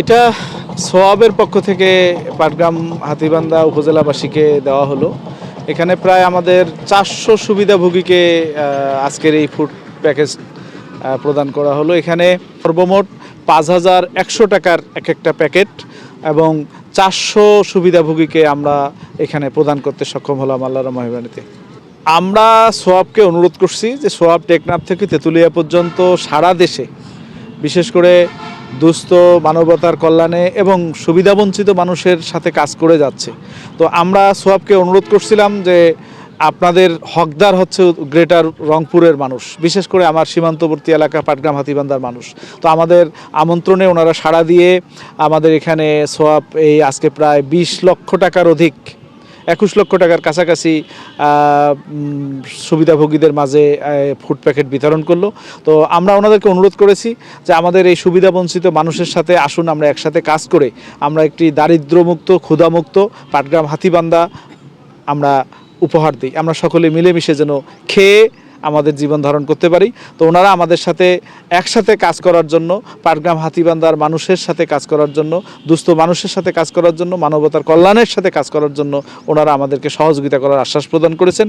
এটা সোয়াবের পক্ষ থেকে পাটগ্রাম হাতিবান্ধা উপজেলাবাসীকে দেওয়া হলো। এখানে প্রায় আমাদের চারশো সুবিধাভোগীকে আজকের এই ফুড প্যাকেজ প্রদান করা হলো। এখানে সর্বমোট পাঁচ হাজার একশো টাকার এক একটা প্যাকেট এবং চারশো সুবিধাভোগীকে আমরা এখানে প্রদান করতে সক্ষম হলাম আল্লাহর মহিমানিতে আমরা সোয়াবকে অনুরোধ করছি যে সোয়াব টেকনাফ থেকে তেঁতুলিয়া পর্যন্ত সারা দেশে, বিশেষ করে দুস্থ মানবতার কল্যাণে এবং সুবিধাবঞ্চিত মানুষের সাথে কাজ করে যাচ্ছে। তো আমরা সোয়াবকে অনুরোধ করছিলাম যে আপনাদের হকদার হচ্ছে গ্রেটার রংপুরের মানুষ, বিশেষ করে আমার সীমান্তবর্তী এলাকা পাটগ্রাম হাতিবান্ধার মানুষ। তো আমাদের আমন্ত্রণে ওনারা সাড়া দিয়ে আমাদের এখানে সোয়াব এই আজকে প্রায় বিশ লক্ষ টাকার অধিক একুশ লক্ষ টাকার কাছাকাছি সুবিধাভোগীদের মাঝে ফুড প্যাকেট বিতরণ করল। তো আমরা ওনাদেরকে অনুরোধ করেছি যে আমাদের এই সুবিধাবঞ্চিত মানুষের সাথে আসুন, আমরা একসাথে কাজ করে আমরা একটি দারিদ্রমুক্ত ক্ষুধামুক্ত, পাটগ্রাম হাতিবান্দা আমরা উপহার দিই। আমরা সকলে মিলেমিশে যেন খেয়ে আমাদের জীবন ধারণ করতে পারি। তো ওনারা আমাদের সাথে একসাথে কাজ করার জন্য, পাটগ্রাম হাতিবান্দার মানুষের সাথে কাজ করার জন্য, দুস্থ মানুষের সাথে কাজ করার জন্য, মানবতার কল্যাণের সাথে কাজ করার জন্য ওনারা আমাদেরকে সহযোগিতা করার আশ্বাস প্রদান করেছেন।